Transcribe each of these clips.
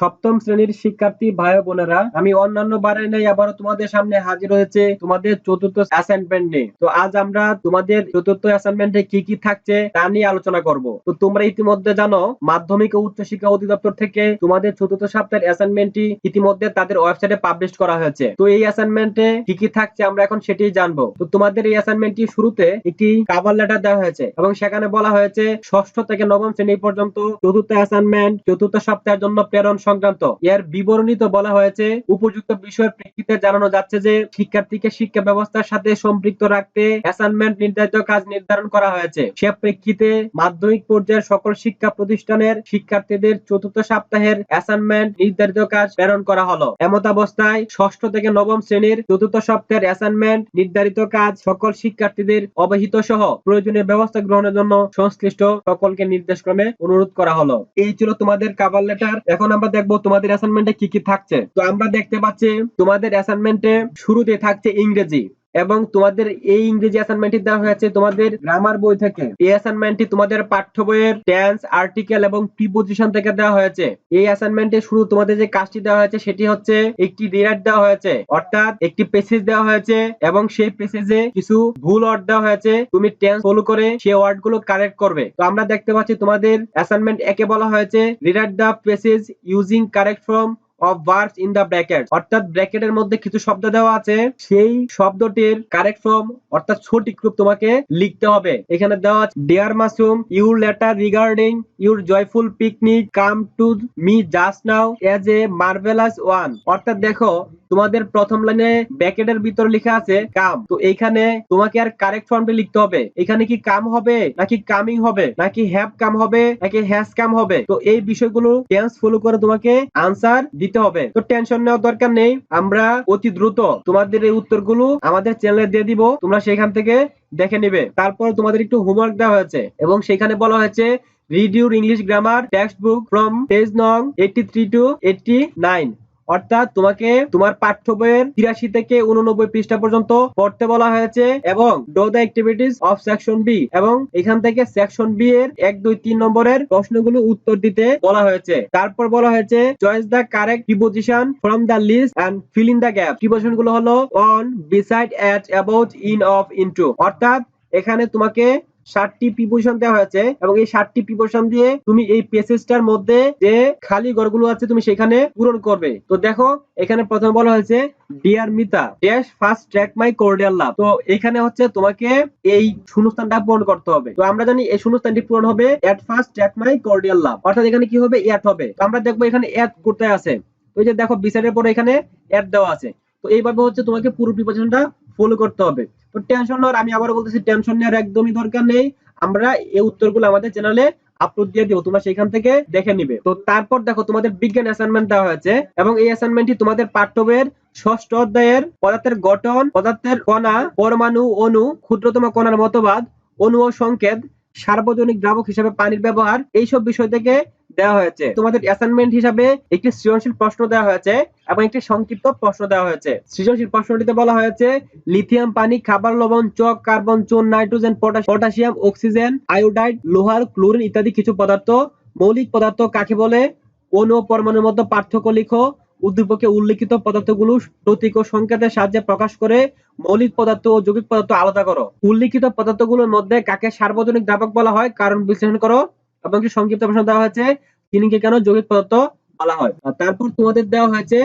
সপ্তম শ্রেণির শিক্ষার্থী ভাই বোনেরা, আমি অন্যান্য বারে নেই, আবারও তোমাদের সামনে হাজির হয়েছে তোমাদের চতুর্থ অ্যাসাইনমেন্ট নিয়ে। তো আজ আমরা তোমাদের চতুর্থ অ্যাসাইনমেন্টে কি কি থাকছে তা নিয়ে আলোচনা করব। তো তোমরা ইতিমধ্যে জানো, মাধ্যমিক ও উচ্চ শিক্ষা অধিদপ্তর থেকে তোমাদের চতুর্থ সপ্তাহের অ্যাসাইনমেন্টটি ইতিমধ্যে তাদের ওয়েবসাইটে পাবলিশ করা হয়েছে। তো এই অ্যাসাইনমেন্টে কি কি থাকছে আমরা এখন সেটাই জানব। তো তোমাদের এই অ্যাসাইনমেন্টটি শুরুতে একটি কাভার লেটার দেওয়া হয়েছে এবং সেখানে বলা হয়েছে, ষষ্ঠ থেকে নবম শ্রেণি পর্যন্ত চতুর্থ অ্যাসাইনমেন্ট চতুর্থ সপ্তাহের জন্য প্রেরণ সংক্রান্ত। এর বিবরণীতে বলা হয়েছে, উপযুক্ত বিষয়ের প্রেক্ষিতে জানানো যাচ্ছে যে শিক্ষার্থীকে শিক্ষা ব্যবস্থার সাথে সম্পৃক্ত রাখতে অ্যাসাইনমেন্ট নির্ধারিত কাজ নির্ধারণ করা হয়েছে। সে প্রেক্ষিতে মাধ্যমিক পর্যায়ের সকল শিক্ষা প্রতিষ্ঠানের শিক্ষার্থীদের চতুর্থ সপ্তাহের অ্যাসাইনমেন্ট নির্ধারিত কাজ প্রেরণ করা হলো। এমত অবস্থায় ষষ্ঠ থেকে নবম শ্রেণির চতুর্থ সপ্তাহের অ্যাসাইনমেন্ট নির্ধারিত কাজ সকল শিক্ষার্থীদের অবহিত সহ প্রয়োজনীয় ব্যবস্থা গ্রহণের জন্য সংশ্লিষ্ট সকলকে নির্দেশক্রমে অনুরোধ করা হলো। এই ছিল তোমাদের কাভার লেটার এখন আমরা দেখব তোমাদের অ্যাসাইনমেন্টে কি কি থাকছে। তো আমরা দেখতে পাচ্ছি তোমাদের অ্যাসাইনমেন্টে শুরুতে থাকছে ইংরেজি। এবং তোমাদের এই ইংরেজি অ্যাসাইনমেন্টটি দেওয়া হয়েছে তোমাদের গ্রামার বই থেকে। এই অ্যাসাইনমেন্টটি তোমাদের পাঠ্য বইয়ের টেন্স আর্টিকেল এবং প্রিপোজিশন থেকে দেওয়া হয়েছে। এই অ্যাসাইনমেন্টে শুরু তোমাদের যে কাজটি দেওয়া হয়েছে সেটি হচ্ছে একটি রিরাইট দেওয়া হয়েছে, অর্থাৎ একটি পেসেজ দেওয়া হয়েছে এবং সেই পেসেজে কিছু ভুল ওয়ার্ড দেওয়া হয়েছে। তুমি টেন্স ফলো করে সেই ওয়ার্ডগুলো কারেক্ট করবে। তো আমরা দেখতে পাচ্ছি তোমাদের অ্যাসাইনমেন্ট একে বলা হয়েছে rewrite the passage using correct form of verbs in the bracket অর্থাৎ ব্র্যাকেটের মধ্যে কিছু শব্দ দেওয়া আছে। সেই শব্দটির কারেক্ট ফর্ম অর্থাৎ সঠিক রূপ তোমাকে লিখতে হবে। এখানে দেওয়া আছে dear Masum your letter regarding your joyful picnic come to me just now as a marvellous one অর্থাৎ দেখো, তোমাদের প্রথম লাইনে ব্র্যাকেটের ভিতর লেখা আছে কাম তো এইখানে তোমাকে আর কারেক্ট ফর্মটা লিখতে হবে। এখানে কি কাম হবে, নাকি কামিং হবে, নাকি হ্যাভ কাম হবে, নাকি হ্যাজ কাম হবে? তো এই বিষয়গুলো টেন্স ফলো করে তোমাকে আনসার দিতে হবে। তো টেনশন নেওয়ার দরকার নেই। আমরা অতি দ্রুত তোমাদের এই উত্তরগুলো আমাদের চ্যানেলে দিয়ে দিব। তোমরা সেখান থেকে দেখে নিবে। তারপর তোমাদের একটু হোমওয়ার্ক দেওয়া হয়েছে এবং সেখানে বলা হয়েছে read your English grammar text book from page নং eighty three to eighty nine অর্থাৎ তোমাকে তোমার পাঠ্য বইয়ের তিরাশি থেকে উননব্বই পৃষ্ঠা পর্যন্ত পড়তে বলা হয়েছে এবং do the activities of section B এবং এখান থেকে সেকশন বি এর এক, দুই, তিন নম্বরের প্রশ্নগুলো উত্তর দিতে বলা হয়েছে। তারপর বলা হয়েছে choice the correct preposition from the list and fill in the gap প্রিপোজিশনগুলো হলো on beside at about in of into অর্থাৎ এখানে তোমাকে ষাটটি প্রিপোজিশন দেওয়া হয়েছে এবং এই ষাটটি প্রিপোজিশন দিয়ে তুমি এই পেসেজটার মধ্যে যে খালি ঘরগুলো আছে তুমি সেখানে পূরণ করবে। তো দেখো, এখানে প্রথমে বলা হয়েছে dear Mita dash first track my cordial love তো এখানে হচ্ছে তোমাকে এই শূন্যস্থানটা পূরণ করতে হবে। তো আমরা জানি এই শূন্যস্থানটি পূরণ হবে at first track my cordial লাভ অর্থাৎ এখানে কি হবে? এট হবে। তো আমরা দেখব এখানে এট করতে আছে। ওই যে দেখো বিসাইডের পরে এখানে এট দেওয়া আছে। তো এইভাবে হচ্ছে তোমাকে পুরো প্রিপারেশনটা ফলো করতে হবে। টেনশন নেওয়ার আমি আবারও বলতেছি টেনশন নেওয়ার একদমই দরকার নেই। আমরা এই উত্তরগুলো আমাদের চ্যানেলে আপলোড দিয়ে দিব, তোমরা সেখান থেকে দেখে নিবে। তো তারপর দেখো, তোমাদের বিজ্ঞান অ্যাসাইনমেন্ট দেওয়া হয়েছে, এবং এই অ্যাসাইনমেন্টটি তোমাদের পাঠ্য বইয়ের ষষ্ঠ অধ্যায়ের পদার্থের গঠন, পদার্থের কণা, পরমাণু, অণু, ক্ষুদ্রতম কণার মতবাদ, অণু ও সংকেত সার্বজনিক দ্রাবক হিসেবে পানির ব্যবহার, এইসব বিষয় থেকে দেওয়া হয়েছে। তোমাদের অ্যাসাইনমেন্ট হিসাবে একটি সৃজনশীল প্রশ্ন দেওয়া হয়েছে এবং একটি সংক্ষিপ্ত প্রশ্ন দেওয়া হয়েছে। সৃজনশীল প্রশ্নটিতে বলা হয়েছে, লিথিয়াম, পানি, খাবার, লবণ চক কার্বন চুন নাইট্রোজেন পটাশিয়াম, অক্সিজেন, আয়োডাইড, লোহার, ক্লোরিন ইত্যাদি কিছু পদার্থ, মৌলিক পদার্থ কাকে বলে? কোন পরমাণুর মধ্যে পার্থক্য লিখো। উদ্দীপকে উল্লিখিত পদার্থগুলো প্রতীক ও সংকেতের সাহায্যে প্রকাশ করে মৌলিক পদার্থ ও যৌগিক পদার্থ আলাদা করো। উল্লিখিত পদার্থগুলোর মধ্যে কাকে সার্বজনীন দ্রাবক বলা হয়? কারণ বিশ্লেষণ করো। একটি সংক্ষিপ্ত প্রশ্ন দেওয়া হয়েছে। চিনিকে কেন যৌগিক পদার্থ বলা হয়? তারপর তোমাদের দেওয়া হয়েছে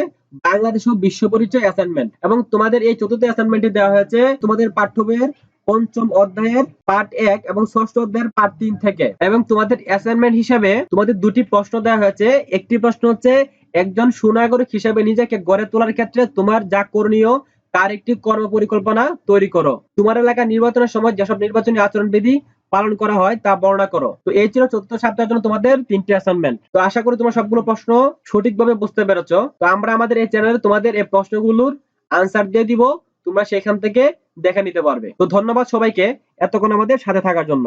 বাংলাদেশ ও বিশ্ব পরিচয় অ্যাসাইনমেন্ট এবং তোমাদের এই চতুর্থ অ্যাসাইনমেন্টটি দেওয়া হয়েছে তোমাদের পাঠ্য বইয়ের পঞ্চম অধ্যায়ের পার্ট এক এবং ষষ্ঠ অধ্যায়ের পার্ট তিন থেকে। এবং তোমাদের অ্যাসাইনমেন্ট হিসাবে তোমাদের দুটি প্রশ্ন দেওয়া হয়েছে। একটি প্রশ্ন হচ্ছে, একজন সুনাগরিক হিসেবে নিজেকে গড়ে তোলার ক্ষেত্রে তোমার যা করণীয়, তার একটি কর্ম পরিকল্পনা তৈরি করো। তোমার এলাকা নির্বাচনের সময় যেসব নির্বাচনী আচরণবিধি পালন করা হয়, তা বর্ণনা করো। তো এই ছিল চতুর্থ সপ্তাহের জন্য তোমাদের তিনটি অ্যাসাইনমেন্ট তো আশা করি তোমরা সবগুলো প্রশ্ন সঠিকভাবে বুঝতে পেরেছ। তো আমরা আমাদের এই চ্যানেলে তোমাদের এই প্রশ্নগুলোর আনসার দিয়ে দিব। তোমরা সেখান থেকে দেখে নিতে পারবে। তো ধন্যবাদ সবাইকে এতক্ষণ আমাদের সাথে থাকার জন্য।